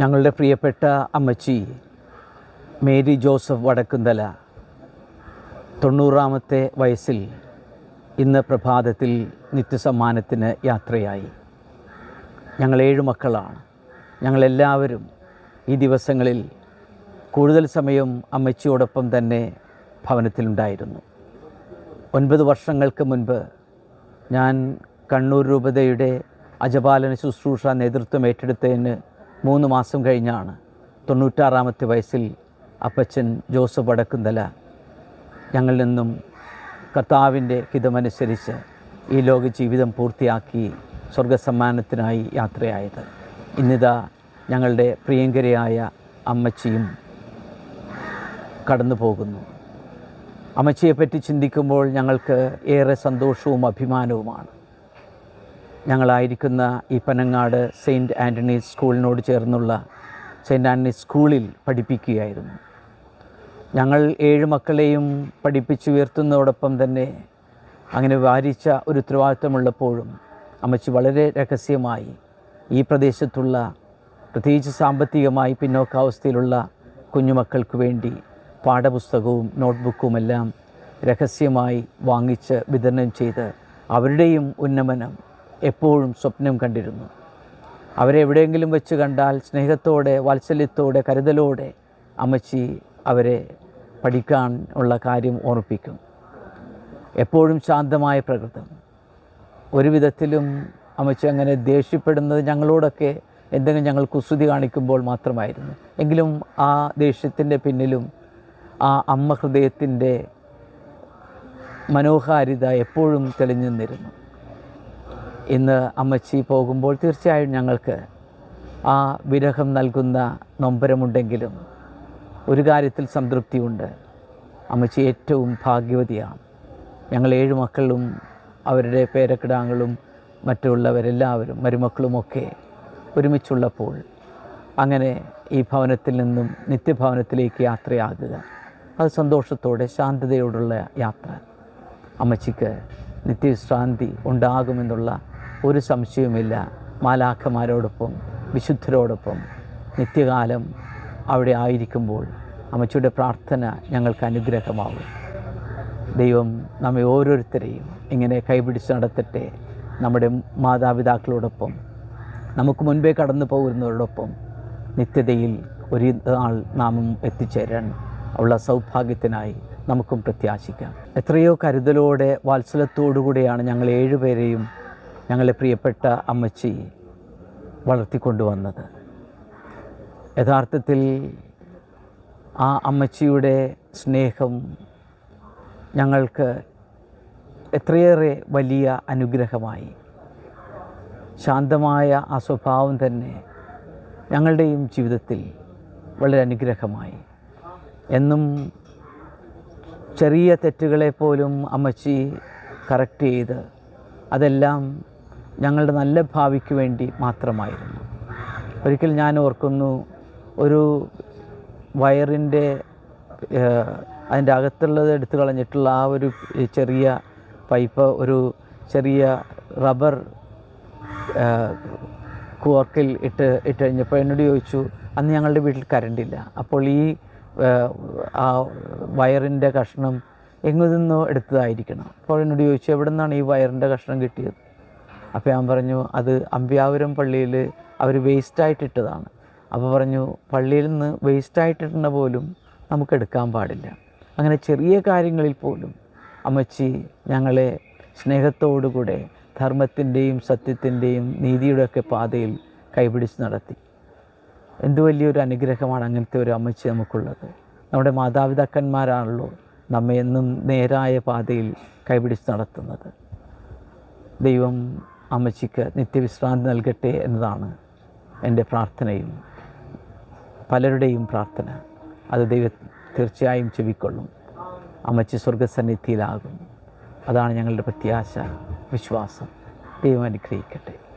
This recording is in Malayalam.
ഞങ്ങളുടെ പ്രിയപ്പെട്ട അമ്മച്ചി മേരി ജോസഫ് വടക്കുന്തല തൊണ്ണൂറാമത്തെ വയസ്സിൽ ഇന്ന് പ്രഭാതത്തിൽ നിത്യസമ്മാനത്തിന് യാത്രയായി. ഞങ്ങൾ ഏഴ് മക്കളാണ്. ഞങ്ങളെല്ലാവരും ഈ ദിവസങ്ങളിൽ കൂടുതൽ സമയം അമ്മച്ചിയോടൊപ്പം തന്നെ ഭവനത്തിലുണ്ടായിരുന്നു. ഒൻപത് വർഷങ്ങൾക്ക് മുൻപ് ഞാൻ കണ്ണൂർ രൂപതയുടെ അജപാലന ശുശ്രൂഷ നേതൃത്വം ഏറ്റെടുത്തതിന് മൂന്ന് മാസം കഴിഞ്ഞാണ് തൊണ്ണൂറ്റാറാമത്തെ വയസ്സിൽ അപ്പച്ചൻ ജോസഫ് വടക്കുന്തല ഞങ്ങളിൽ നിന്നും കർത്താവിന്റെ ഹിതമനുസരിച്ച് ഈ ലോക ജീവിതം പൂർത്തിയാക്കി സ്വർഗസമ്മാനത്തിനായി യാത്രയായത്. ഇന്നിതാ ഞങ്ങളുടെ പ്രിയങ്കരയായ അമ്മച്ചിയും കടന്നു പോകുന്നു അമ്മച്ചിയെപ്പറ്റി ചിന്തിക്കുമ്പോൾ ഞങ്ങൾക്ക് ഏറെ സന്തോഷവും അഭിമാനവുമാണ്. ഞങ്ങളായിരിക്കുന്ന ഈ പനങ്ങാട് സെയിന്റ് ആന്റണീസ് സ്കൂളിനോട് ചേർന്നുള്ള സെയിന്റ് ആന്റണീസ് സ്കൂളിൽ പഠിപ്പിക്കുകയായിരുന്നു. ഞങ്ങൾ ഏഴ് മക്കളെയും പഠിപ്പിച്ചുയർത്തുന്നതോടൊപ്പം തന്നെ അങ്ങനെ വാരിച്ച ഒരു ഉത്തരവാദിത്തമുള്ളപ്പോഴും അമ്മച്ചി വളരെ രഹസ്യമായി ഈ പ്രദേശത്തുള്ള പ്രത്യേകിച്ച് സാമ്പത്തികമായി പിന്നോക്കാവസ്ഥയിലുള്ള കുഞ്ഞുമക്കൾക്ക് വേണ്ടി പാഠപുസ്തകവും നോട്ട്ബുക്കുമെല്ലാം രഹസ്യമായി വാങ്ങിച്ച് വിതരണം ചെയ്ത് അവരുടെയും ഉന്നമനം എപ്പോഴും സ്വപ്നം കണ്ടിരുന്നു. അവരെ എവിടെയെങ്കിലും വെച്ച് കണ്ടാൽ സ്നേഹത്തോടെ വാത്സല്യത്തോടെ കരുതലോടെ അമ്മച്ചി അവരെ പഠിക്കാൻ ഉള്ള കാര്യം ഓർപ്പിക്കും എപ്പോഴും ശാന്തമായ പ്രകൃതം. ഒരു വിധത്തിലും അമ്മച്ചി അങ്ങനെ ദേഷ്യപ്പെടുന്നത് ഞങ്ങളോടൊക്കെ എന്തെങ്കിലും ഞങ്ങൾ കുസൃതി കാണിക്കുമ്പോൾ മാത്രമായിരുന്നു. എങ്കിലും ആ ദേഷ്യത്തിന്റെ പിന്നിലും ആ അമ്മ ഹൃദയത്തിന്റെ മനോഹാരിത എപ്പോഴും തെളിഞ്ഞു നിന്നിരുന്നു ഇന്ന് അമ്മച്ചി പോകുമ്പോൾ തീർച്ചയായും ഞങ്ങൾക്ക് ആ വിരഹം നൽകുന്ന നൊമ്പരമുണ്ടെങ്കിലും ഒരു കാര്യത്തിൽ സംതൃപ്തിയുണ്ട്. അമ്മച്ചി ഏറ്റവും ഭാഗ്യവതിയാണ്. ഞങ്ങൾ ഏഴ് മക്കളും അവരുടെ പേരക്കിടാങ്ങളും മറ്റുള്ളവരെല്ലാവരും മരുമക്കളുമൊക്കെ ഒരുമിച്ചുള്ളപ്പോൾ അങ്ങനെ ഈ ഭവനത്തിൽ നിന്നും നിത്യഭവനത്തിലേക്ക് യാത്രയാകുക. അത് സന്തോഷത്തോടെ ശാന്തതയോടുള്ള യാത്ര. അമ്മച്ചിക്ക് നിത്യവിശ്രാന്തി ഉണ്ടാകുമെന്നുള്ള ഒരു സംശയവുമില്ല. മാലാഖമാരോടൊപ്പം വിശുദ്ധരോടൊപ്പം നിത്യകാലം അവിടെ ആയിരിക്കുമ്പോൾ അമ്മച്ചിയുടെ പ്രാർത്ഥന ഞങ്ങൾക്ക് അനുഗ്രഹമാവും. ദൈവം നമ്മെ ഓരോരുത്തരെയും ഇങ്ങനെ കൈപിടിച്ച് നടത്തട്ടെ. നമ്മുടെ മാതാപിതാക്കളോടൊപ്പം നമുക്ക് മുൻപേ കടന്നു പോകുന്നവരോടൊപ്പം നിത്യതയിൽ ഒരു നാൾ നാമം എത്തിച്ചേരാൻ ഉള്ള സൗഭാഗ്യത്തിനായി നമുക്കും പ്രത്യാശിക്കാം. എത്രയോ കരുതലോടെ വാത്സല്യത്തോടുകൂടിയാണ് ഞങ്ങൾ ഏഴുപേരെയും ഞങ്ങളെ പ്രിയപ്പെട്ട അമ്മച്ചി വളർത്തിക്കൊണ്ടുവന്നത്. യഥാർത്ഥത്തിൽ ആ അമ്മച്ചിയുടെ സ്നേഹം ഞങ്ങൾക്ക് എത്രയേറെ വലിയ അനുഗ്രഹമായി. ശാന്തമായ ആ സ്വഭാവം തന്നെ ഞങ്ങളുടെയും ജീവിതത്തിൽ വളരെ അനുഗ്രഹമായി. എന്നും ചെറിയ തെറ്റുകളെ പോലും അമ്മച്ചി കറക്റ്റ് ചെയ്ത് അതെല്ലാം ഞങ്ങളുടെ നല്ല ഭാവിക്ക് വേണ്ടി മാത്രമായിരുന്നു. ഒരിക്കൽ ഞാൻ ഓർക്കുന്നു ഒരു വയറിന്റെ അതിന്റെ അകത്തുള്ളത് എടുത്തു കളഞ്ഞിട്ടുള്ള ആ ഒരു ചെറിയ പൈപ്പ് ഒരു ചെറിയ റബ്ബർ കൂർക്കിൽ ഇട്ട് ഇട്ട് കഴിഞ്ഞപ്പോൾ എന്നോട് ചോദിച്ചു അന്ന് ഞങ്ങളുടെ വീട്ടിൽ കരണ്ടില്ല. അപ്പോൾ ഈ ആ വയറിന്റെ കഷ്ണം എങ്ങു നിന്നോ എടുത്തതായിരിക്കണം. അപ്പോൾ എന്നോട് ചോദിച്ചു എവിടെ നിന്നാണ് ഈ വയറിന്റെ കഷ്ണം കിട്ടിയത്? അപ്പോൾ ഞാൻ പറഞ്ഞു അത് അമ്പ്യാപുരം പള്ളിയിൽ അവർ വേസ്റ്റായിട്ടിട്ടതാണ് അപ്പോൾ പറഞ്ഞു പള്ളിയിൽ നിന്ന് വേസ്റ്റായിട്ടിട്ടുന്ന പോലും നമുക്ക് എടുക്കാൻ പാടില്ല. അങ്ങനെ ചെറിയ കാര്യങ്ങളിൽ പോലും അമ്മച്ചി ഞങ്ങളെ സ്നേഹത്തോടുകൂടെ ധർമ്മത്തിന്റെയും സത്യത്തിന്റെയും നീതിയുടെയൊക്കെ പാതയിൽ കൈപിടിച്ച് നടത്തി. എന്ത് വലിയൊരു അനുഗ്രഹമാണ് അങ്ങനത്തെ ഒരു അമ്മച്ചി നമുക്കുള്ളത്. നമ്മുടെ മാതാപിതാക്കന്മാരാണല്ലോ നമ്മെ എന്നും നേരായ പാതയിൽ കൈപിടിച്ച് നടത്തുന്നത്. ദൈവം അമ്മച്ചിക്ക് നിത്യവിശ്രാന്തി നൽകട്ടെ എന്നതാണ് എന്റെ പ്രാർത്ഥനയും പലരുടെയും പ്രാർത്ഥന. അത് ദൈവം തീർച്ചയായും ചെവിക്കൊള്ളും. അമ്മച്ചി സ്വർഗസന്നിധിയിലാകും. അതാണ് ഞങ്ങളുടെ പ്രത്യാശ വിശ്വാസം. ദൈവം അനുഗ്രഹിക്കട്ടെ.